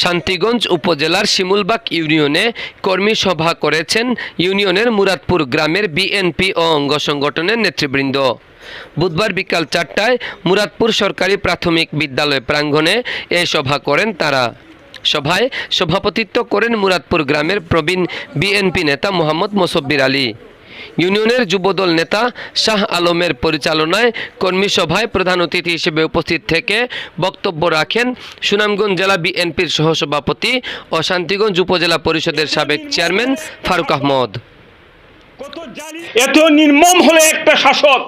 শান্তিগঞ্জ উপজেলার শিমুলবাগ ইউনিয়নে কর্মী সভা করেছেন ইউনিয়নের মুরাদপুর গ্রামের বিএনপি ও অঙ্গ সংগঠনের নেতৃবৃন্দ। বুধবার বিকাল চারটায় মুরাদপুর সরকারি প্রাথমিক বিদ্যালয় প্রাঙ্গণে এ সভা করেন তারা। সভায় সভাপতিত্ব করেন মুরাদপুর গ্রামের প্রবীণ বিএনপি নেতা মোহাম্মদ মোসব্বির আলী। ইউনিয়নের যুবদল নেতা শাহ আলমের পরিচালনায় কর্মী সভায় প্রধান অতিথি হিসেবে উপস্থিত থেকে বক্তব্য রাখেন সুনামগঞ্জ জেলা বিএনপির সহসভাপতি ও শান্তিগঞ্জ উপজেলা পরিষদের সাবেক চেয়ারম্যান ফারুক আহমদ। এত নির্মম হলে একটা শাসক।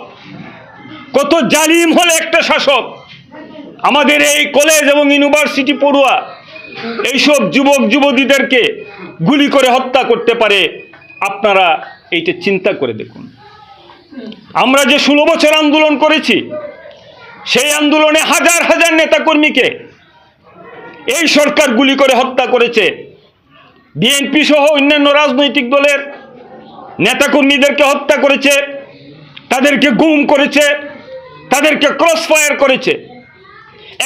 কত জালিম হলে একটা শাসক। আমাদের এই কলেজ এবং ইউনিভার্সিটি পড়ুয়া, এইসব যুবক যুবতীদেরকে গুলি করে হত্যা করতে পারে আপনারা এইটা চিন্তা করে দেখুন। আমরা যে ষোলো বছর আন্দোলন করেছি, সেই আন্দোলনে হাজার হাজার নেতাকর্মীকে এই সরকার গুলি করে হত্যা করেছে। বিএনপি সহ অন্যান্য রাজনৈতিক দলের নেতাকর্মীদেরকে হত্যা করেছে, তাদেরকে গুম করেছে, তাদেরকে ক্রস ফায়ার করেছে।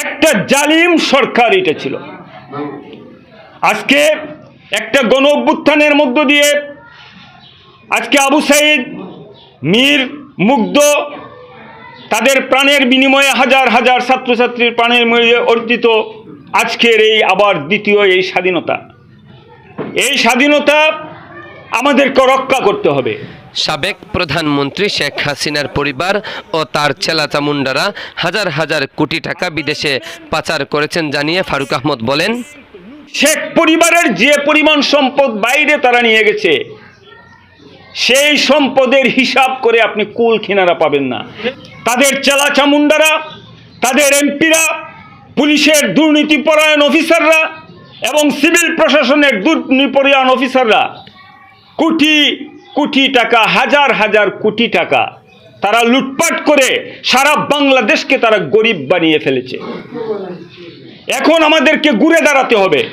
একটা জালিম সরকার এটা ছিল। আজকে একটা গণ অভ্যুত্থানের মধ্য দিয়ে আজকে আবু সাইদ মীর মুগ্ধ তাদের প্রাণের বিনিময়ে হাজার হাজার ছাত্রছাত্রীর প্রাণের মূল্যে অর্জিত আজকের এই আবার দ্বিতীয় এই স্বাধীনতা। এই স্বাধীনতা আমাদেরকে রক্ষা করতে হবে। সাবেক প্রধানমন্ত্রী শেখ হাসিনার পরিবার ও তার ছেলা চামুন্ডারা হাজার হাজার কোটি টাকা বিদেশে পাচার করেছেন জানিয়ে ফারুক আহমদ বলেন শেখ পরিবারের যে পরিমাণ সম্পদ বাইরে তারা নিয়ে গেছে সেই সম্পদের হিসাব করে আপনি কুল কিনারা পাবেন না। তাদের চেলা চামুন্ডারা তাদের এমপিরা, পুলিশের দুর্নীতিপরায়ণ অফিসাররা এবং সিভিল প্রশাসনের দুর্নীতিপরায়ণ অফিসাররা। কোটি কোটি টাকা, হাজার হাজার কোটি টাকা তারা লুটপাট করে সারা বাংলাদেশকে তারা গরিব বানিয়ে ফেলেছে। এখন আমাদেরকে ঘুরে দাঁড়াতে হবে।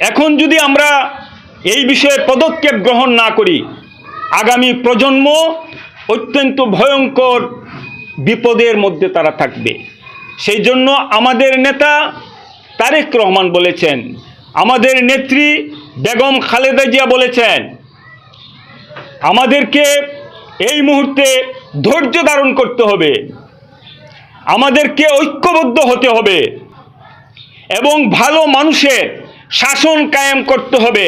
এখন যদি আমরা এই বিষয়ে পদক্ষেপ গ্রহণ না করি আগামী প্রজন্ম অত্যন্ত ভয়ঙ্কর বিপদের মধ্যে তারা থাকবে। সেই জন্য আমাদের নেতা তারেক রহমান বলেছেন, আমাদের নেত্রী বেগম খালেদা জিয়া বলেছেন, আমাদেরকে এই মুহূর্তে ধৈর্য ধারণ করতে হবে, আমাদেরকে ঐক্যবদ্ধ হতে হবে এবং ভালো মানুষের শাসন কায়েম করতে হবে।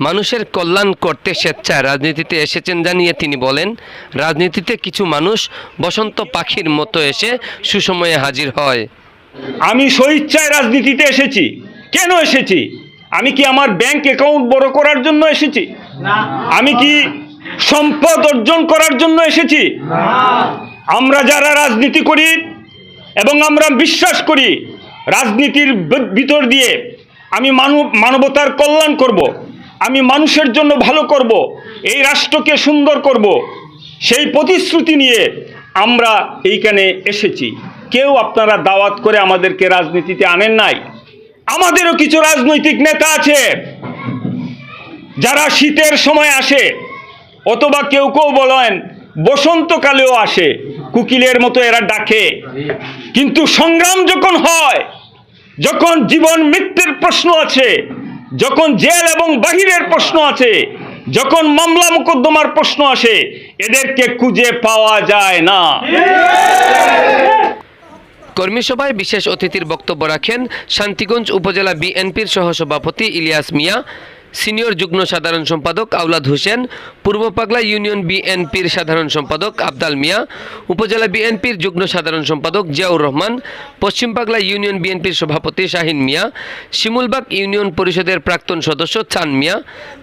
মানুষের কল্যাণ করতে স্বেচ্ছায় রাজনীতিতে এসেছেন জানিয়ে তিনি বলেন রাজনীতিতে কিছু মানুষ বসন্ত পাখির মতো এসে সুসময়ে হাজির হয়। আমি স্বইচ্ছায় রাজনীতিতে এসেছি। কেন এসেছি? আমি কি আমার ব্যাংক অ্যাকাউন্ট বড় করার জন্য এসেছি? আমি কি সম্পদ অর্জন করার জন্য এসেছি? আমরা যারা রাজনীতি করি এবং আমরা বিশ্বাস করি রাজনীতির ভিতর দিয়ে আমি মানব মানবতার কল্যাণ করব। আমি মানুষের জন্য ভালো করব। এই রাষ্ট্রকে সুন্দর করব। সেই প্রতিশ্রুতি নিয়ে আমরা এইখানে এসেছি কেউ আপনারা দাওয়াত করে আমাদেরকে রাজনীতিতে আনেন নাই আমাদেরও কিছু রাজনৈতিক নেতা আছে, যারা শীতের সময় আসে, অথবা কেউ কেউ বলেন বসন্তকালেও আসে, কুকিলের মতো এরা ডাকে কিন্তু সংগ্রাম যখন হয়, যখন জীবন মৃত্যুর প্রশ্ন আছে যখন জেল এবং বাহিরের প্রশ্ন আছে, যখন মামলা মোকদ্দমার প্রশ্ন আসে, এদেরকে খুঁজে পাওয়া যায় না। কর্মী সভায় বিশেষ অতিথির বক্তব্য রাখেন শান্তিগঞ্জ উপজেলা বিএনপির সহসভাপতি ইলিয়াস মিয়া। সিনিয়র যুগ্ম সাধারণ সম্পাদক আউলাদ হোসেন, পূর্ব পাগলা ইউনিয়ন বিএনপির সাধারণ সম্পাদক আবদাল মিয়া, উপজেলা বিএনপির যুগ্ম সাধারণ সম্পাদক জিয়াউর রহমান, পশ্চিম পাগলা ইউনিয়ন বিএনপির সভাপতি শাহিন মিয়া, শিমুলবাগ ইউনিয়ন পরিষদের প্রাক্তন সদস্য চান মিয়া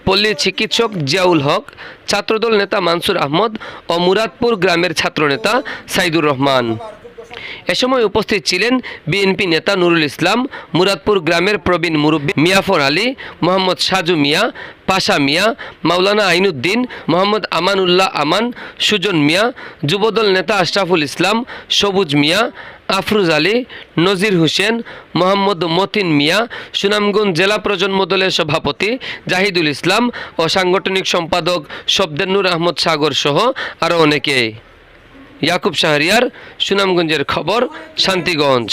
পল্লী চিকিৎসক জিয়াউল হক, ছাত্রদল নেতা মানসুর আহমদ ও মুরাদপুর গ্রামের ছাত্রনেতা সাইদুর রহমান। এ সময় উপস্থিত ছিলেন বিএনপি নেতা নুরুল ইসলাম, মুরাদপুর গ্রামের প্রবীণ মুরব্বী মিয়াফর আলী, মোহাম্মদ সাজু মিয়া, পাশা মিয়া, মাওলানা আইনুদ্দিন, মোহাম্মদ আমানুল্লাহ আমান, সুজন মিয়া, যুবদল নেতা আশরাফুল ইসলাম, সবুজ মিয়া, আফরুজ আলী, নজির হোসেন, মোহাম্মদ মতিন মিয়া, সুনামগঞ্জ জেলা প্রজন্ম দলের সভাপতি জাহিদুল ইসলাম ও সাংগঠনিক সম্পাদক শব্দেন্নুর আহমদ সাগর সহ আরও অনেকে ইয়াকুব শাহরিয়ার সুনামগঞ্জের খবর শান্তিগঞ্জ।